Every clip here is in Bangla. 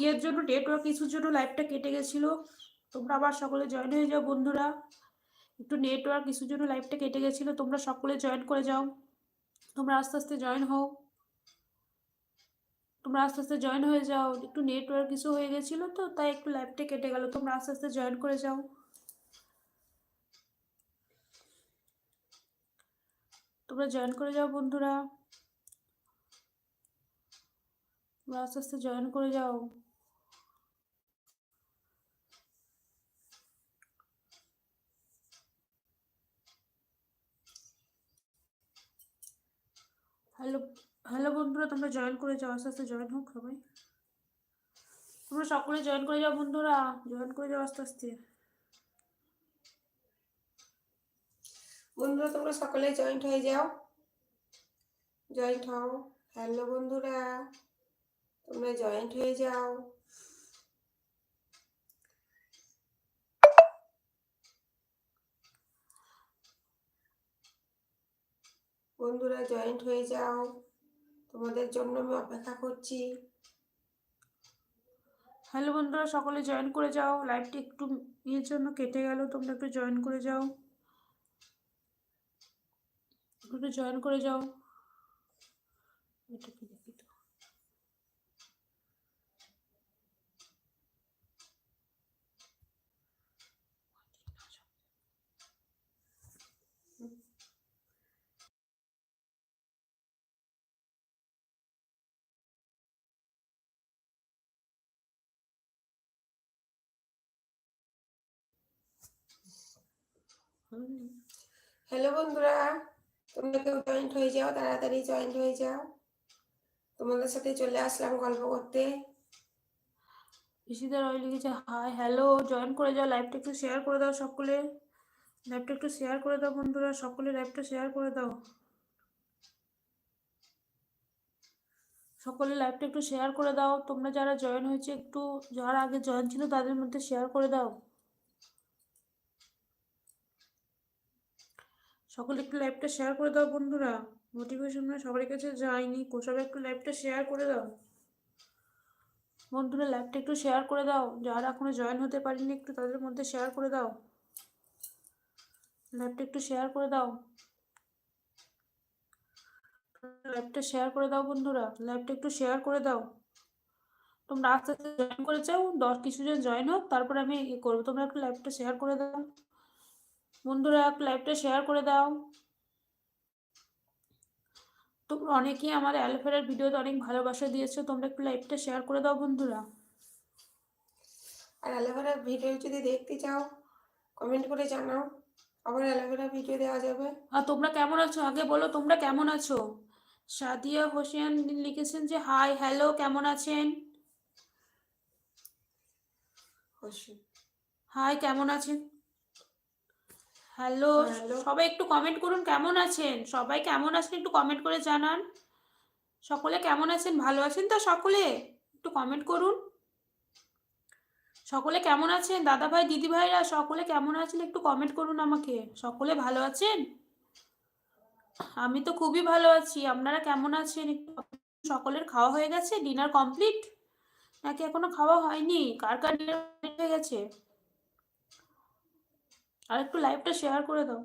ইয়ের জন্য নেটওয়ার্ক ইস্যুর জন্য লাইভটা কেটে গেছিল। তোমরা আবার সকলে জয়েন হয়ে যাও বন্ধুরা। একটু নেটওয়ার্ক ইস্যুর জন্য লাইভটা কেটে গেছিল, তোমরা সকলে জয়েন করে যাও। তোমরা আস্তে আস্তে জয়েন হও। তোমরা আস্তে আস্তে জয়েন হয়ে যাও। একটু নেটওয়ার্ক ইস্যু হয়ে গেছিল তো, তাই একটু লাইভটা কেটে গেল। তোমরা আস্তে আস্তে জয়েন করে যাও। তোমরা জয়েন করে যাও বন্ধুরা। তোমরা আস্তে আস্তে জয়েন করে যাও। হ্যালো হ্যালো বন্ধুরা, তোমরা জয়েন করে যাও, আস্তে আস্তে জয়েন হোক সবাই। তোমরা সকলে জয়েন করে যাও বন্ধুরা জয়েন করে যাও আস্তে আস্তে। বন্ধুরা, তোমরা সকলে জয়েন্ট হয়ে যাও। জয়েন্ট হও। হ্যালো বন্ধুরা, তোমরা জয়েন্ট হয়ে যাও। বন্ধুরা জয়েন্ট হয়ে যাও। তোমাদের জন্য আমি অপেক্ষা করছি। হ্যালো বন্ধুরা, সকলে জয়েন করে যাও। লাইভটি একটু ইয়ের জন্য কেটে গেল, তোমরা একটু জয়েন করে যাও। একটু জয়েন করে যাও। এটা কি দেখি তো হুম। হ্যালো বন্ধুরা, তোমরা কেউ জয়েন্ট হয়ে যাও, তাড়াতাড়ি জয়েন্ট হয়ে যাও। তোমাদের সাথে চলে আসলাম গল্প করতে। ইসিদার ওই লিখেছে হাই হ্যালো জয়েন করে যাও লাইভটা একটু শেয়ার করে দাও সকলে। লাইভটা একটু শেয়ার করে দাও বন্ধুরা, সকলে লাইভটা শেয়ার করে দাও। সকলে লাইভটা একটু শেয়ার করে দাও। তোমরা যারা জয়েন হয়েছে, একটু যারা আগে জয়েন ছিল, তাদের মধ্যে শেয়ার করে দাও। সকলে একটু লাইভটা শেয়ার করে দাও বন্ধুরা। মোটিভেশন সবার কাছে যায়নি। কোসব একটু লাইভটা শেয়ার করে দাও। বন্ধুরা লাইভটা একটু শেয়ার করে দাও। যারা এখনও জয়েন হতে পারেনি একটু তাদের মধ্যে শেয়ার করে দাও। লাইভটা একটু শেয়ার করে দাও। লাইভটা শেয়ার করে দাও বন্ধুরা। লাইভটা একটু শেয়ার করে দাও। তোমরা আস্তে আস্তে জয়েন করে যাও দশ কিছুজন জয়েন হোক, তারপর আমি ইয়ে করব। তোমরা একটু লাইভটা শেয়ার করে দাও। বন্ধুরা লাইভটা শেয়ার করে দাও। তোমরা অনেকেই আমার অ্যালোভেরার ভিডিওতে অনেক ভালোবাসা দিয়েছ তোমরা একটু লাইভটা শেয়ার করে দাও বন্ধুরা। আর অ্যালোভেরা ভিডিও যদি দেখতে চাও কমেন্ট করে জানাও। আবার অ্যালোভেরা ভিডিও দেওয়া যাবে। আর তোমরা কেমন আছো? আগে বলো তোমরা কেমন আছো? সাদিয়া হোসেন লিখেছেন যে হাই হ্যালো কেমন আছেন? হাই কেমন আছেন? হ্যালো. সবাই একটু কমেন্ট করুন কেমন আছেন? সবাই কেমন আছেন একটু কমেন্ট করে জানান। সকলে কেমন আছেন? ভালো আছেন তো সকলে? একটু কমেন্ট করুন। সকলে কেমন আছেন? দাদা ভাই দিদি ভাইরা সকলে কেমন আছেন? একটু কমেন্ট করুন আমাকে। সকলে ভালো আছেন? আমি তো খুবই ভালো আছি। আপনারা কেমন আছেন? একটু সকলের খাওয়া হয়ে গেছে? ডিনার কমপ্লিট নাকি এখনও খাওয়া হয়নি? কার কার ডিনার হয়ে গেছে? আর একটু লাইভটা শেয়ার করে দাও।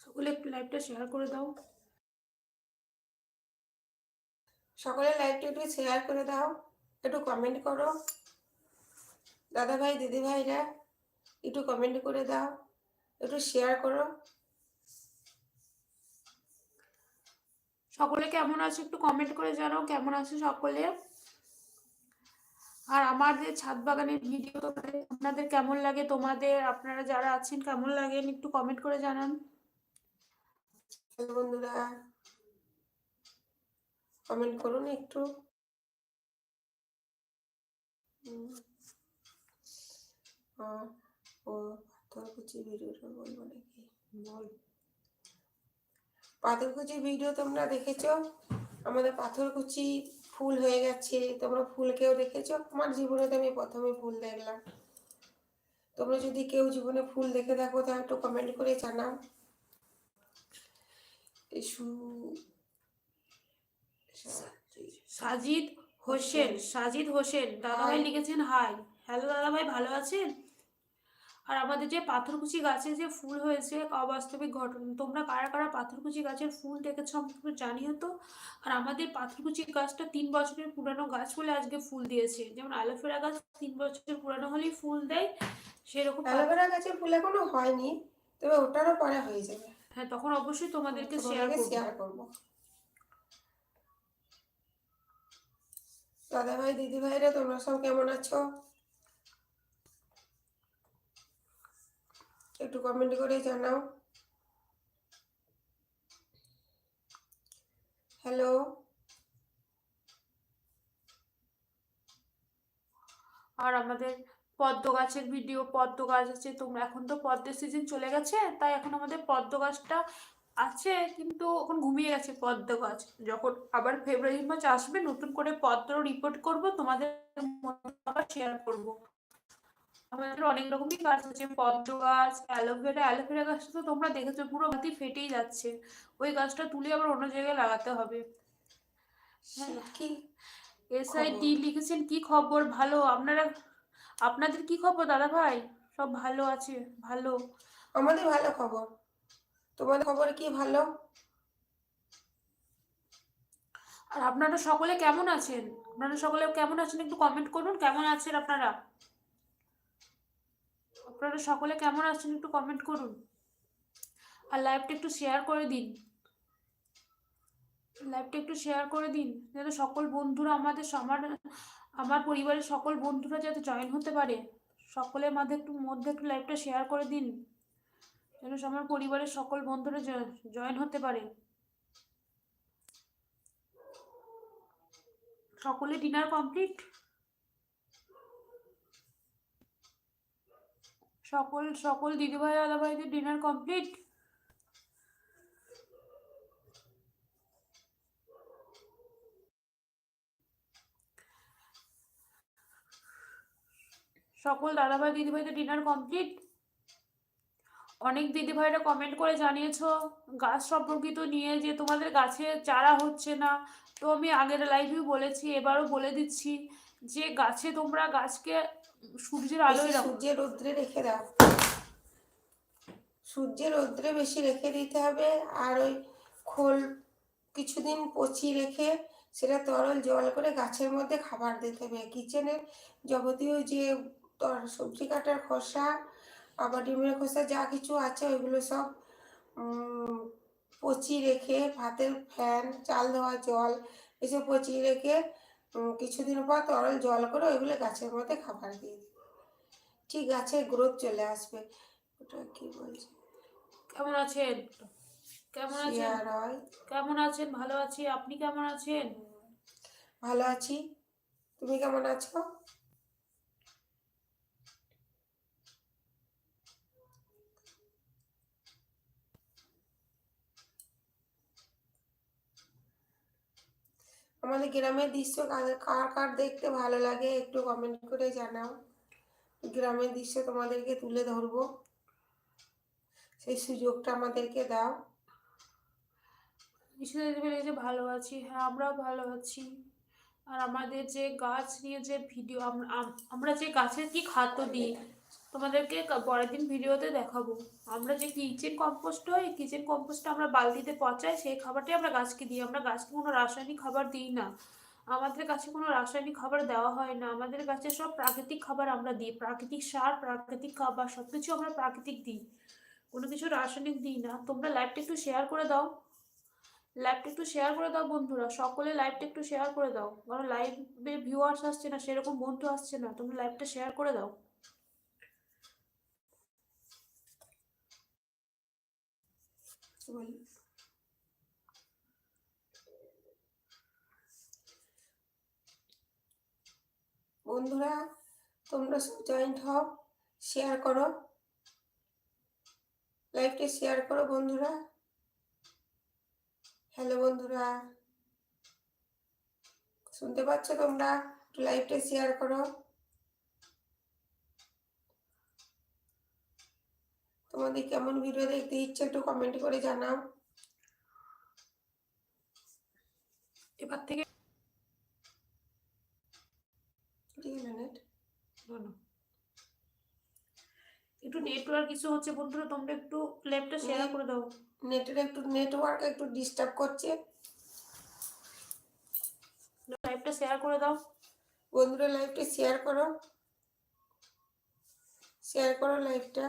সকলে একটু লাইভটা শেয়ার করে দাও। সকলে লাইভটা একটু শেয়ার করে দাও। একটু কমেন্ট করো। দাদা ভাই দিদি ভাইরা একটু কমেন্ট করে দাও। একটু শেয়ার করো। সকলে কেমন আছে একটু কমেন্ট করে জানাও কেমন আছে সকলে? আর আমাদের ছাদ বাগানের ভিডিও আপনাদের কেমন লাগে? তোমাদের আপনারা যারা আছেন কেমন লাগেন একটু কমেন্ট করে জানান। বন্ধুরা কমেন্ট করুন একটু। ও পাথরকুচি ভিডিওটা বলব নাকি? বল। পাথরকুচি ভিডিও তোমরা দেখেছ? আমাদের পাথরকুচি ফুল হয়ে গেছে। তোমরা ফুল কেউ দেখেছ? আমার জীবনে তো আমি প্রথমে ফুল দেখলাম। তোমরা যদি কেউ জীবনে ফুল দেখে থাকো তা একটু কমেন্ট করে জানাও। সাজিদ হোসেন সাজিদ হোসেন দাদাভাই লিখেছেন হাই হ্যালো দাদাভাই ভালো আছেন? আর আমাদের যে পাথরকুচি গাছে যে ফুল হয়েছে অবাস্তবিক ঘটনা তোমরা কারা কারা পাথরকুচি গাছের ফুল দেখেছ আমাকে জানিও তো? আর আমাদের পাথরকুচি গাছটা তিন বছরের পুরানো গাছ বলে আজকে ফুল দিয়েছে। যেমন অ্যালোভেরা গাছ তিন বছরের পুরানো হলেই ফুল দেয় সেরকম অ্যালোভেরা গাছের ফুল এখনও হয়নি তবে ওটারও পরে হয়ে যাবে। হ্যাঁ তখন অবশ্যই তোমাদেরকে শেয়ার তোমাদেরকে করব। শেয়ার করব। দাদা ভাই দিদি ভাইরা তোমরা সব কেমন আছো? একটু কমেন্ট করে জানাও। হ্যালো আর আমাদের পদ্ম গাছের ভিডিও পদ্ম গাছ আছে, তোমরা এখন তো পদ্মের সিজন চলে গেছে, তাই এখন আমাদের পদ্ম গাছটা আছে, কিন্তু এখন ঘুমিয়ে গেছে পদ্ম গাছ। যখন আবার ফেব্রুয়ারি মাস আসবে, নতুন করে পদ্ম রিপোর্ট করব, তোমাদের আবার শেয়ার করব। আমাদের অনেক রকমই গাছ আছে পদ্ম গাছ অ্যালোভেরা অ্যালোভেরা গাছটা তো তোমরা দেখেছ পুরো মাটি ফেটেই যাচ্ছে। ওই গাছটা তুলে আবার অন্য জায়গায় লাগাতে হবে। হ্যাঁ। কি এসআইটি লিখেছেন কি খবর? ভালো। আপনারা আপনাদের কি খবর দাদা ভাই? সব ভালো আছে ভালো। আমাদের ভালো খবর। তোমাদের খবর কি ভালো? আর আপনারা সকলে কেমন আছেন? আপনারা সকলে কেমন আছেন একটু কমেন্ট করুন কেমন আছেন আপনারা? আপনারা সকলে কেমন আছেন একটু কমেন্ট করুন। আর লাইভটা একটু শেয়ার করে দিন। লাইভটা একটু শেয়ার করে দিন যাতে সকল বন্ধুরা আমাদের সবার আমার পরিবারের সকল বন্ধুরা যাতে জয়েন হতে পারে। সকলের মধ্যে একটু মধ্যে একটু লাইভটা শেয়ার করে দিন, যেন আমার পরিবারের সকল বন্ধুরা জয়েন হতে পারে। সকলে ডিনার কমপ্লিট সকল সকল দিদিভাই, দাদাভাইদের ডিনার কমপ্লিট সকল দাদাভাই, দিদিভাইদের ডিনার কমপ্লিট অনেক দিদিভাইরা কমেন্ট করে জানিয়েছো, গাছ সম্পর্কিত নিয়ে যে তোমাদের গাছে চারা হচ্ছে না। তো আমি আগের লাইভেও বলেছি, এবারও বলে দিচ্ছি যে গাছে তোমরা গাছকে সূর্যের আলোয় রাখো সূর্যের রৌদ্রে রেখে দাও। সূর্যের রৌদ্রে বেশি রেখে দিতে হবে আর ওই খোল কিছুদিন পচিয়ে রেখে সেটা তরল জল করে গাছের মধ্যে খাবার দিতে হবে। কিচেনের যাবতীয় যে সবজি কাটার খোসা আবার ডিমের খোসা যা কিছু আছে ওইগুলো সব পচিয়ে রেখে ভাতের ফ্যান চাল দেওয়া জল এসব পচিয়ে রেখে কিছুদিন পর তরল জল করে ওইগুলো গাছের মধ্যে খাবার দিয়ে দিই ঠিক গাছের গ্রোথ চলে আসবে। ওটা কি বলছে? কেমন আছেন? কেমন আছেন? কেমন আছেন? ভালো আছি। আপনি কেমন আছেন? ভালো আছি। তুমি কেমন আছো? আমাদের গ্রামের দৃশ্য কার কার দেখতে ভালো লাগে একটু কমেন্ট করে জানাও। গ্রামের দৃশ্য তোমাদেরকে তুলে ধরবো। সেই সুযোগটা আমাদেরকে দাও। লেগেছে ভালো আছি হ্যাঁ আমরাও ভালো আছি। আর আমাদের যে গাছ নিয়ে যে ভিডিও আমরা যে গাছের কি খাদ্য দিই তোমাদেরকে পরের দিন ভিডিওতে দেখাবো। আমরা যে কিচেন কম্পোস্ট হয় কিচেন কম্পোস্টটা আমরা বালতিতে পচাই, সেই খাবারটাই আমরা গাছকে দিই। আমরা গাছকে কোনো রাসায়নিক খাবার দিই না। আমাদের কাছে কোনো রাসায়নিক খাবার দেওয়া হয় না। আমাদের কাছে সব প্রাকৃতিক খাবার আমরা দিই। প্রাকৃতিক সার, প্রাকৃতিক খাবার সব কিছু আমরা প্রাকৃতিক দিই। কোনো কিছু রাসায়নিক দিই না। তোমরা লাইভটা একটু শেয়ার করে দাও। লাইভটা একটু শেয়ার করে দাও বন্ধুরা। সকলে লাইভটা একটু শেয়ার করে দাও। কারণ লাইভে ভিউয়ার্স আসছে না, সেরকম বন্ধু আসছে না। তোমরা লাইভটা শেয়ার করে দাও। বলি? বন্ধুরা, তোমরা সব জয়েন্ট হও শেয়ার করো। লাইভটা শেয়ার করো বন্ধুরা। হ্যালো বন্ধুরা। শুনতে পাচ্ছ তোমরা? একটু লাইভটা শেয়ার করো। তোমাদের কেমন ভিডিও দেখতে ইচ্ছে একটু কমেন্ট করে জানাও। এবার থেকে একটু নেটওয়ার্ক ইস্যু হচ্ছে বন্ধুরা তোমরা একটু ল্যাবটা শেয়ার করে দাও। নেটের একটু নেটওয়ার্ক একটু ডিস্টার্ব করছে। লাইভটা শেয়ার করে দাও। বন্ধুরা লাইভটা শেয়ার করো। শেয়ার করো লাইভটা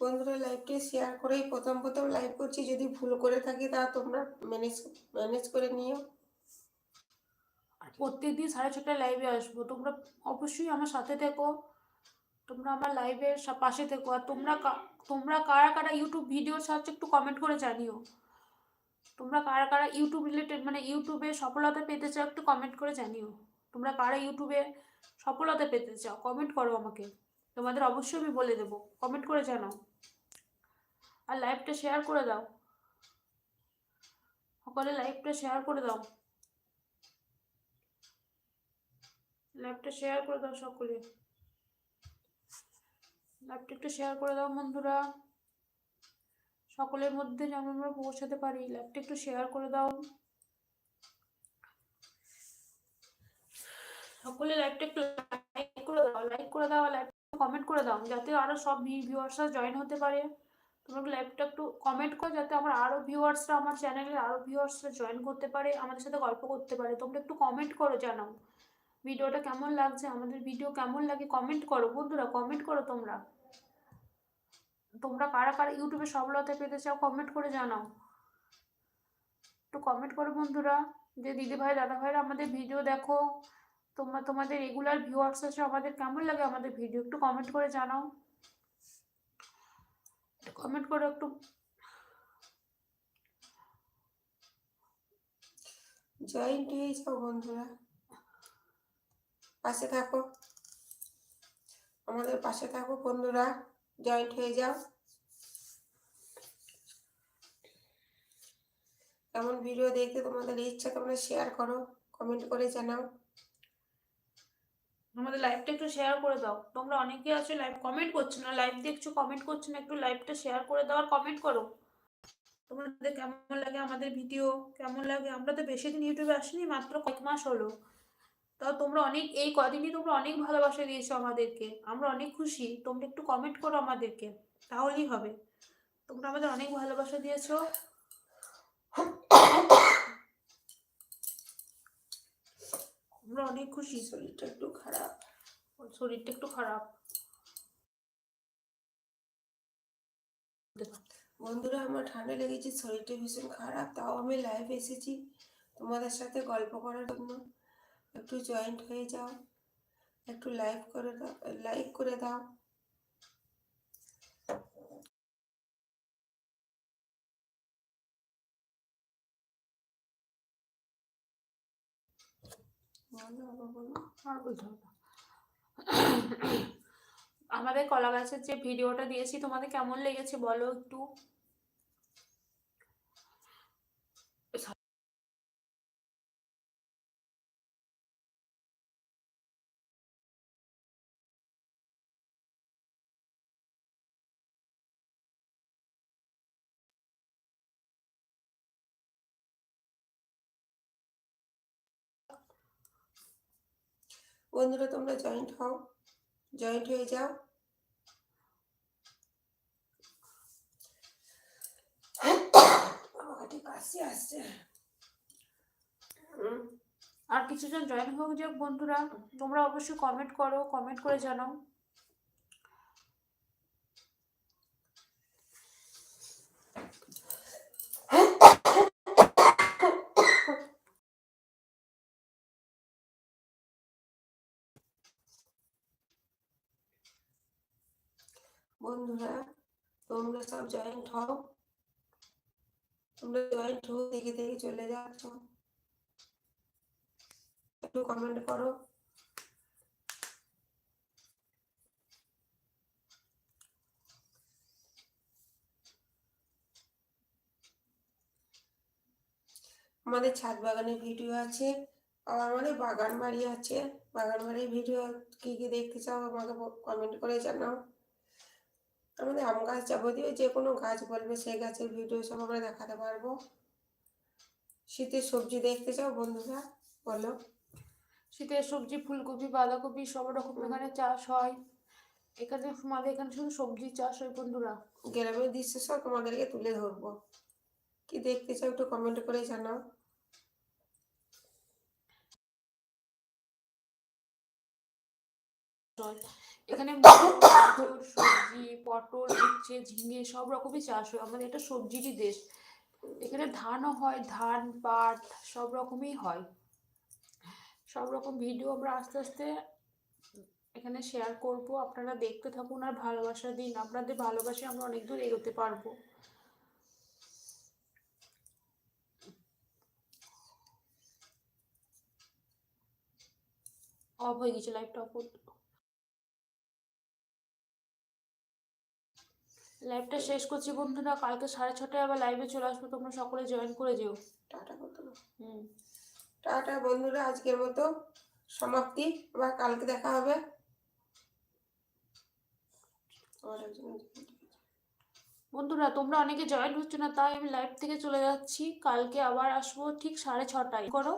বন্ধুরা লাইভটি শেয়ার করেই প্রথম প্রথম লাইভ করছি। যদি ভুল করে থাকি, তা তোমরা ম্যানেজ ম্যানেজ করে নিও। আর প্রত্যেকদিন সাড়ে ছটায় লাইভে আসব। তোমরা অবশ্যই আমার সাথে থেকো। তোমরা আমার লাইভের পাশে থেকো। আর তোমরা তোমরা কারা কারা ইউটিউব ভিডিওর সাহায্যে একটু কমেন্ট করে জানিও। তোমরা কারা কারা ইউটিউব রিলেটেড মানে ইউটিউবে সফলতা পেতে চাও, একটু কমেন্ট করে জানিও। তোমরা কারা ইউটিউবে সফলতা পেতে চাও কমেন্ট করো আমাকে। তোমাদের অবশ্যই আমি বলে দেবো। কমেন্ট করে জানাও। আর লাইভটা শেয়ার করে দাও। সকলে লাইভটা শেয়ার করে দাও। লাইভটা শেয়ার করে দাও সকলে। লাইভটা একটু শেয়ার করে দাও বন্ধুরা। সকলের মধ্যে যেন আমরা পৌঁছাতে পারি। লাইভটা একটু শেয়ার করে দাও। সকলে লাইভটা একটু লাইক করে দাও। লাইক করে দাও লাইভ কমেন্ট করে দাও যাতে আরও সব ভিউয়ার্সরা জয়েন হতে পারে। তোমরা লাইভটা একটু কমেন্ট করো, যাতে আমার আরও ভিউয়ার্সরা আমার চ্যানেলে আরও ভিউয়ার্সরা জয়েন করতে পারে, আমাদের সাথে গল্প করতে পারে। তোমরা একটু কমেন্ট করো, জানাও। ভিডিওটা কেমন লাগছে? আমাদের ভিডিও কেমন লাগে কমেন্ট করো। বন্ধুরা কমেন্ট করো তোমরা। তোমরা কারা কারা ইউটিউবে সফলতা পেতে চাও কমেন্ট করে জানাও। একটু কমেন্ট করো বন্ধুরা। যে দিদি ভাই দাদা ভাইরা আমাদের ভিডিও দেখো তোমরা তোমাদের রেগুলার ভিউয়ার্স আছে, আমাদের কেমন লাগে আমাদের ভিডিও একটু কমেন্ট করে জানাও। কমেন্ট করো একটু। জয়েন্ট হয়ে যাও বন্ধুরা। পাশে থাকো। আমাদের পাশে থাকো বন্ধুরা। জয়েন্ট হয়ে যাও। কেমন ভিডিও দেখতে তোমাদের ইচ্ছা, তোমরা শেয়ার করো কমেন্ট করে জানাও। আমাদের লাইভটা একটু শেয়ার করে দাও। তোমরা অনেকে আছো লাইভ কমেন্ট করছ না লাইভ দেখছ কমেন্ট করছ না, একটু লাইভটা শেয়ার করে দাও আর কমেন্ট করো। তোমাদের কেমন লাগে আমাদের ভিডিও কেমন লাগে? আমরা তো বেশি দিন ইউটিউবে আসিনি, মাত্র কয়েক মাস হলো। তাও তোমরা অনেক, এই কদিনই তোমরা অনেক ভালোবাসা দিয়েছ আমাদেরকে। আমরা অনেক খুশি। তোমরা একটু কমেন্ট করো আমাদেরকে। তাহলেই হবে। তোমরা আমাদের অনেক ভালোবাসা দিয়েছ। আমরা অনেক খুশি। শরীরটা একটু খারাপ। ওর শরীরটা একটু খারাপ। বন্ধুরা, আমার ঠান্ডা লেগেছে, শরীরটা ভীষণ খারাপ, তাও আমি লাইভ এসেছি তোমাদের সাথে গল্প করার জন্য। একটু জয়েন্ট হয়ে যাও, একটু লাইভ করে দাও লাইক করে দাও। আমাদের কলা গাছের যে ভিডিওটা দিয়েছি তোমাদের কেমন লেগেছে বলো একটু? বন্ধুরা, তোমরা জয়েন্ট হও। জয়েন্ট হয়ে যাও। আসছে আর কিছুজন জয়েন হোক যাক বন্ধুরা, তোমরা অবশ্যই কমেন্ট করো কমেন্ট করে জানাও। বন্ধুরা তোমরা সব জয়েন্ট হও তোমরা জয়েন্ট হও দেখে দেখে চলে যাচ্ছ একটু কমেন্ট করো আমাদের ছাদ বাগানে ভিডিও আছে আবার আমাদের বাগান বাড়ি আছে। বাগান বাড়ির ভিডিও কি কি দেখতে চাও আমাকে কমেন্ট করে জানাও। আমাদের আম গাছ যাবতীয় যে কোনো গাছ বলবে সেই গাছের ভিডিও সব আমরা দেখাতে পারব। শীতের সবজি দেখতে চাও বন্ধুরা? বলো। শীতের সবজি ফুলকপি বাঁধাকপি সব রকম এখানে চাষ হয়। এখানে আমাদের এখানে শুধু সবজি চাষ হয় বন্ধুরা। গ্রামের দৃশ্য সব তোমাদেরকে তুলে ধরবো। কি দেখতে চাও একটু কমেন্ট করে জানাও। হয়। এখানে সবজি, পটল, উচ্ছে, ঝিঙে সব রকমই চাষ হয়। আমাদের এটা সবজিরই দেশ। এখানে ধানও হয়, ধান, পাট সব রকমই হয়। সব রকম ভিডিও আমরা আস্তে আস্তে এখানে শেয়ার করব। আপনারা দেখতে থাকুন আর ভালোবাসা দিন। আপনাদের ভালোবাসে আমরা অনেক দূর এগোতে পারব। অফ হয়ে গেছে লাইভটা অফ লাইভটা শেষ করছি বন্ধুরা কালকে সাড়ে ছটায় আবার লাইভে চলে আসব তোমরা সকলে জয়েন করে যেও। টাটা করতে হুম। টাটা বন্ধুরা আজকের মতো সমাপ্তি। আবার কালকে দেখা হবে। বন্ধুরা তোমরা অনেকে জয়েন হচ্ছে না তাই আমি লাইভ থেকে চলে যাচ্ছি। কালকে আবার আসব ঠিক সাড়ে ছটায় করো?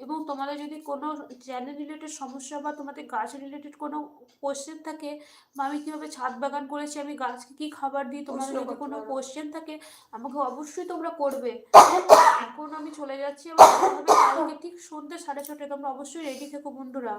এবং তোমাদের যদি কোনো চ্যানেল রিলেটেড সমস্যা বা তোমাদের গাছ রিলেটেড কোনো কোশ্চেন থাকে বা আমি কীভাবে ছাদ বাগান করেছি আমি গাছকে কী খাবার দিই তোমাদের যদি কোনো। কোশ্চেন থাকে আমাকে অবশ্যই তোমরা করবে। এখন আমি চলে যাচ্ছি হবে কালকে ঠিক সন্ধ্যে সাড়ে ছটায় তোমরা অবশ্যই রেডি থেকো বন্ধুরা।